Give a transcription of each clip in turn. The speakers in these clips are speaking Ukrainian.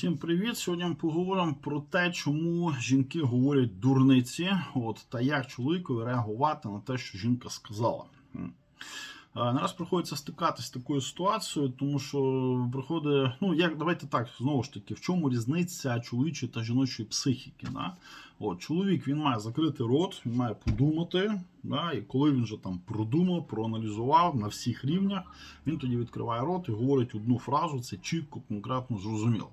Всім привіт! Сьогодні ми поговоримо про те, чому жінки говорять дурниці, от та як чоловікові реагувати на те, що жінка сказала. Е, Нараз приходиться стикатися з такою ситуацією, тому що приходить, ну як давайте так, знову ж таки, в чому різниця чоловічої та жіночої психіки? Да? От, чоловік він має закрити рот, він має подумати, да? і коли він вже там продумав, проаналізував на всіх рівнях, він тоді відкриває рот і говорить одну фразу, це чітко, конкретно, зрозуміло.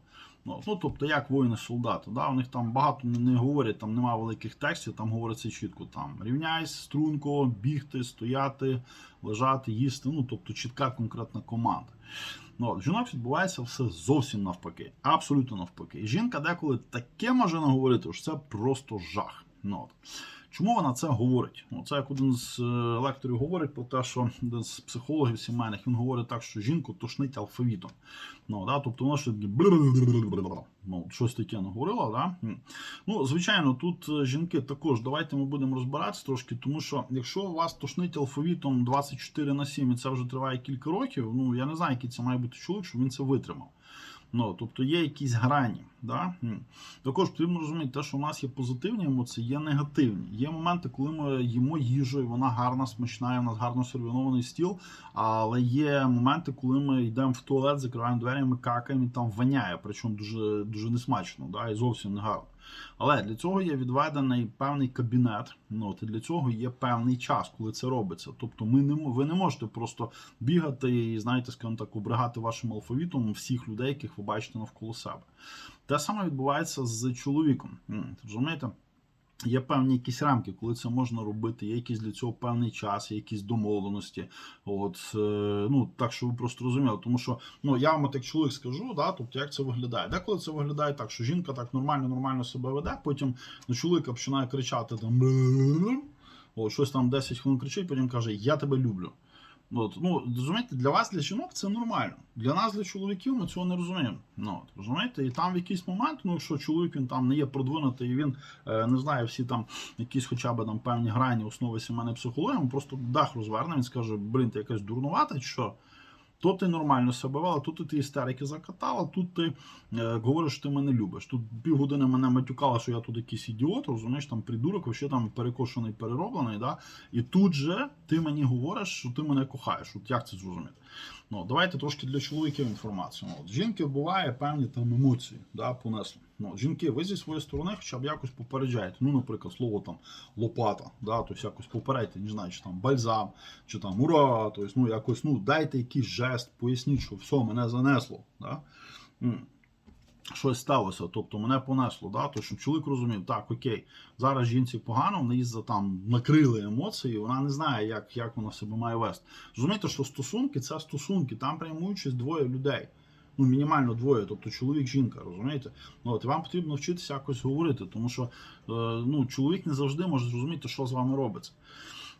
Ну, ну, тобто, як воїни-солдати, да? у них там багато не, говорять, там немає великих текстів, там говориться чітко там Рівняйся, струнко, бігти, стояти, лежати, їсти. Ну, тобто чітка конкретна команда. Ну, от, жінок відбувається все зовсім навпаки, абсолютно навпаки. І жінка деколи таке може наговорити, що це просто жах. Ну, от. Чому вона це говорить? Ну, це як один з е, лекторів говорить про те, що один з психологів сімейних він говорить так, що жінку тошнить алфавітом. Ну, да, тобто вона що таке ну, щось таке наговорила. Да? Ну, звичайно, тут жінки також давайте ми будемо розбиратися трошки, тому що якщо вас тошнить алфавітом 24 на 7 і це вже триває кілька років, ну я не знаю, який це має бути чоловік, щоб він це витримав. Ну, тобто є якісь грані. Да? Також потрібно розуміти, те, що у нас є позитивні емоції, є негативні. Є моменти, коли ми їмо їжу, і вона гарна, смачна, і у нас гарно сервінований стіл. Але є моменти, коли ми йдемо в туалет, закриваємо двері, ми какаємо і там воняє, причому дуже дуже несмачно, да? і зовсім не гарно. Але для цього є відведений певний кабінет. Ну, от, і для цього є певний час, коли це робиться. Тобто, ми не ви не можете просто бігати і, знаєте, скажімо так, обригати вашим алфавітом всіх людей, яких ви бачите навколо себе. Те саме відбувається з чоловіком. Розумієте? Є певні якісь рамки, коли це можна робити, є якийсь для цього певний час, є якісь домовленості. От, е, ну, так, що ви просто розуміли. Тому що ну, я вам от як чоловік скажу, да, тобто як це виглядає. Деколи це виглядає так, що жінка так нормально, нормально себе веде, потім на чоловіка починає кричати там. От, щось там 10 хвилин кричить, потім каже, я тебе люблю. От, ну, розумієте, для вас, для жінок, це нормально. Для нас, для чоловіків, ми цього не розуміємо. Ну, от, розумієте? І там в якийсь момент, ну, якщо чоловік він там не є продвинутий, і він е, не знає всі там якісь хоча б там певні грані основи сімейної психології, він просто дах розверне, він скаже, блін, ти якась дурнувата, чи що? То ти нормально себе вела, тут ти істерики закатала, тут ти е, говориш, що ти мене любиш. Тут півгодини мене матюкала, що я тут якийсь ідіот, розумієш, там придурок, вообще там перекошений, перероблений. Да? І тут же ти мені говориш, що ти мене кохаєш. От як це зрозуміти? Ну, давайте трошки для чоловіків інформацію. От, жінки буває певні там емоції, да, понесли. Ну, жінки, ви зі своєї сторони хоча б якось попереджаєте. Ну, наприклад, слово там лопата, да, тобто якось попередьте, не знаю, чи там бальзам, чи там ура, тобто, ну, якось, ну, дайте якийсь жест, поясніть, що все, мене занесло. Да? Щось сталося, тобто мене понесло, да? то щоб чоловік розумів, так, окей, зараз жінці погано, в неї там накрили емоції, вона не знає, як, як вона себе має вести. Розумієте, що стосунки це стосунки, там приймуть участь двоє людей. Ну, мінімально двоє, тобто чоловік, жінка, розумієте? Ну, от вам потрібно вчитися якось говорити, тому що е, ну, чоловік не завжди може зрозуміти, що з вами робиться.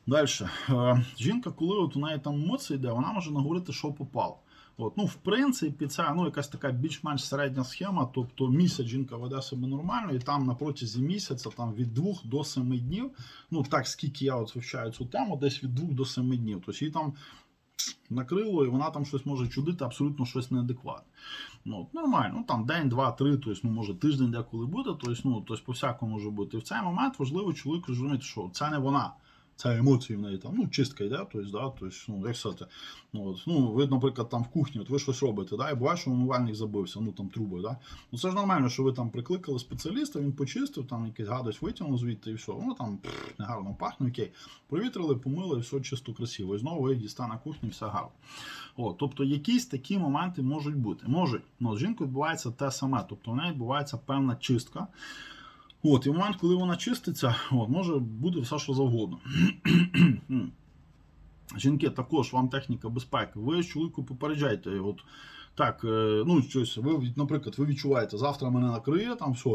Далі. Е, жінка, коли от у неї там емоції йде, вона може наговорити, що попало. От, ну, в принципі, це ну, якась така більш-менш середня схема. Тобто місяць жінка веде себе нормально, і там на протязі місяця, там від 2 до 7 днів, ну так скільки я от вивчаю цю тему, десь від 2 до 7 днів. Тобто її там накрило, і вона там щось може чудити, абсолютно щось неадекватне. Ну, нормально, ну там день, два, три, тобто, ну, може тиждень деколи буде, тобто, ну, тобто по всякому може бути. І в цей момент важливо чоловіку зрозуміти, що це не вона. Це емоції в неї там, ну, чистка йде, тобто, да, тобто, ну, як сказати, ну, от, ну, ви, наприклад, там в кухні, от ви щось робите, да, і буває, що умивальник забився, ну там трубою, да. Ну це ж нормально, що ви там прикликали спеціаліста, він почистив, там якийсь гадость витягнув звідти і все. Воно там пф, негарно пахне, окей. Провітрили, помили, все чисто красиво. І знову ви діста на кухні, все гарно. О, тобто якісь такі моменти можуть бути. Можуть. Ну, з жінкою відбувається те саме, тобто в неї відбувається певна чистка. От, і в момент, коли вона чиститься, от, може бути все, що завгодно. Жінки, також вам техніка безпеки. Ви чоловіку попереджайте. От, так, е, ну щось, ви, наприклад, ви відчуваєте, завтра мене накриє, там все,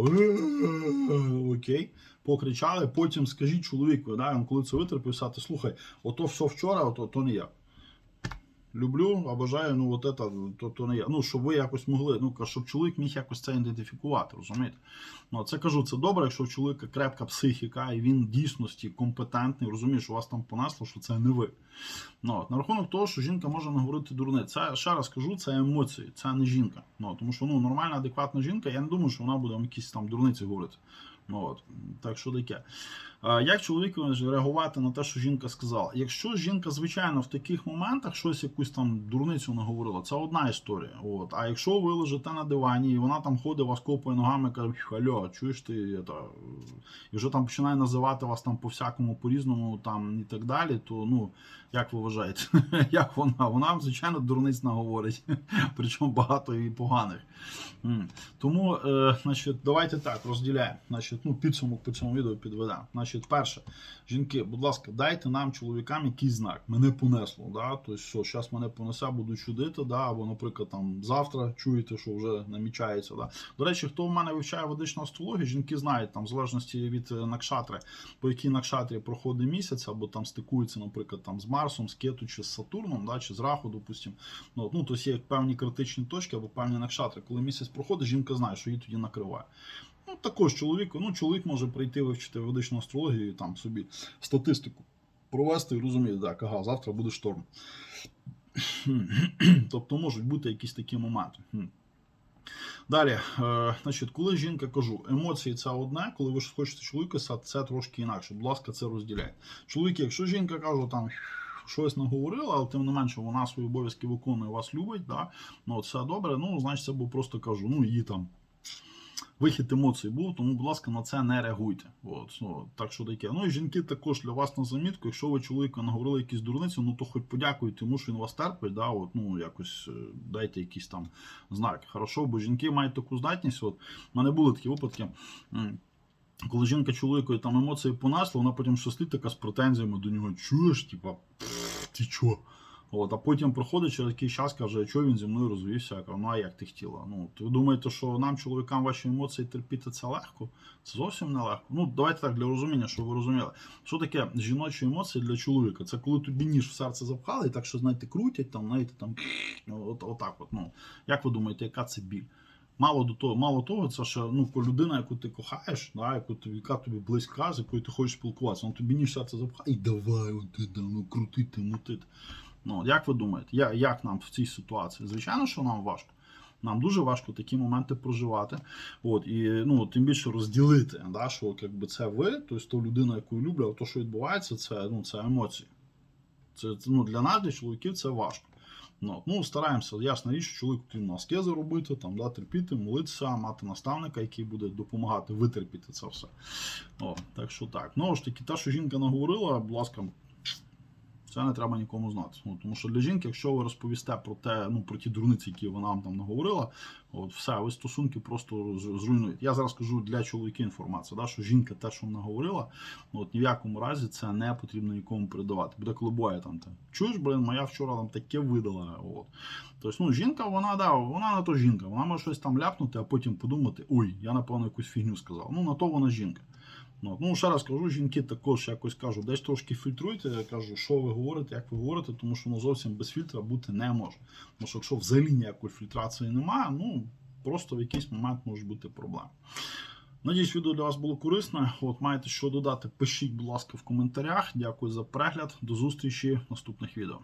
окей, покричали, потім скажіть чоловіку, да, коли це витерпів, сказати, слухай, ото все вчора, ото то не я. Люблю, а бажаю, ну от это, то, то не я. Ну, щоб ви якось могли, ну, щоб чоловік міг якось це ідентифікувати, розумієте? Ну, це кажу, це добре, якщо в чоловіка крепка психіка, і він в дійсності компетентний, розуміє, що вас там понесло, що це не ви. Ну, от, на рахунок того, що жінка може наговорити дурне. Це ще раз кажу, це емоції, це не жінка. Ну, тому що ну, нормальна, адекватна жінка, я не думаю, що вона буде вам якісь там дурниці говорити. Ну, от, так що таке. Як чоловіку реагувати на те, що жінка сказала? Якщо жінка, звичайно, в таких моментах щось якусь там дурницю наговорила, це одна історія. От. А якщо ви лежите на дивані, і вона там ходить, вас копає ногами, каже, алло, чуєш ти, это... і вже там починає називати вас там по-всякому, по-різному там і так далі, то ну, як ви вважаєте, як вона? Вона, звичайно, дурниць наговорить, причому багато і поганих. Тому, е, значить, давайте так розділяємо. Значить, ну, підсумок по цьому відео підведемо. Значить, перше, жінки, будь ласка, дайте нам, чоловікам, якийсь знак. Мене понесло. Да? Тобто, що зараз мене понесе, буду чудити, да? або, наприклад, там завтра чуєте, що вже намічається. Да? До речі, хто в мене вивчає ведичну астрологію, жінки знають там, в залежності від е, накшатри, по якій накшатрі проходить місяць, або там стикується, наприклад, там з Марсом, з Кету чи з Сатурном, да? чи з Раху, допустимо. Ну, тобто є певні критичні точки або певні накшатри. Коли місяць проходить, жінка знає, що її тоді накриває. Ну, також чоловіку, ну, чоловік може прийти вивчити ведичну астрологію і там собі статистику провести і розуміти, так, ага, завтра буде шторм. тобто можуть бути якісь такі моменти. Далі, е, значить, коли жінка кажу, емоції це одне, коли ви хочете чоловіка, це, трошки інакше. Будь ласка, це розділяйте. Чоловіки, якщо жінка каже, там щось наговорила, але тим не менше вона свої обов'язки виконує, вас любить, да? ну це добре, ну, значить, це був просто кажу, ну її там. Вихід емоцій був, тому, будь ласка, на це не реагуйте. От, ну, так що таке. Ну і жінки також для вас на замітку. Якщо ви чоловіка наговорили якісь дурниці, ну то хоч подякуйте йому, що він вас терпить, да, от, ну якось е, дайте якийсь там знак. Хорошо, бо жінки мають таку здатність. От, в мене були такі випадки. Коли жінка чоловікові там емоції понесла, вона потім щось така з претензіями до нього чуєш, типа, ти чо? От, а потім проходить через якийсь час, каже, що він зі мною розвівся. Я ну а як ти хотіла? Ну, ви думаєте, що нам, чоловікам, ваші емоції терпіти це легко? Це зовсім не легко. Ну, давайте так для розуміння, щоб ви розуміли. Що таке жіночі емоції для чоловіка? Це коли тобі ніж в серце запхали, і так що, знаєте, крутять, там, знаєте, там, ну, от, отак от. Ну. Як ви думаєте, яка це біль? Мало до того, мало того, це ще ну, людина, яку ти кохаєш, да, яку тобі, яка тобі близька, з якою ти хочеш спілкуватися, вона тобі ніж серце запхає, і давай, от, ну, крутити, мутити. Ну, як ви думаєте, я, як нам в цій ситуації? Звичайно, що нам важко. Нам дуже важко такі моменти проживати. От, і ну, тим більше розділити, да, що якби, це ви, тобто ту людину, яку я люблю, а то, що відбувається, це, ну, це емоції. Це, ну, для нас, для чоловіків, це важко. Ну, ну, стараємося, ясна річ, що чоловік потрібно аскези робити, там, да, терпіти, молитися, мати наставника, який буде допомагати витерпіти це все. О, так що так. Ну ж таки, те, що жінка наговорила, будь ласка, це не треба нікому знати. Ну, тому що для жінки, якщо ви розповісте про те, ну про ті дурниці, які вона вам там наговорила, от все, ви стосунки просто зруйнуєте. Я зараз кажу для чоловіків інформацію, да, що жінка те, що вона говорила, от ні в якому разі це не потрібно нікому передавати. Буде коли там те. Чуєш, блин, моя вчора там таке видала. От. Тобто, ну, жінка, вона да, вона на то жінка. Вона може щось там ляпнути, а потім подумати, ой, я напевно якусь фігню сказав. Ну, на то вона жінка. Ну, ну, ще раз кажу, жінки також якось кажу, десь трошки фільтруйте, я кажу, що ви говорите, як ви говорите, тому що ну, зовсім без фільтра бути не може. Тому що якщо взагалі ніякої фільтрації немає, ну просто в якийсь момент може бути проблема. Надіюсь, відео для вас було корисне. От маєте що додати, пишіть, будь ласка, в коментарях. Дякую за перегляд. До зустрічі в наступних відео.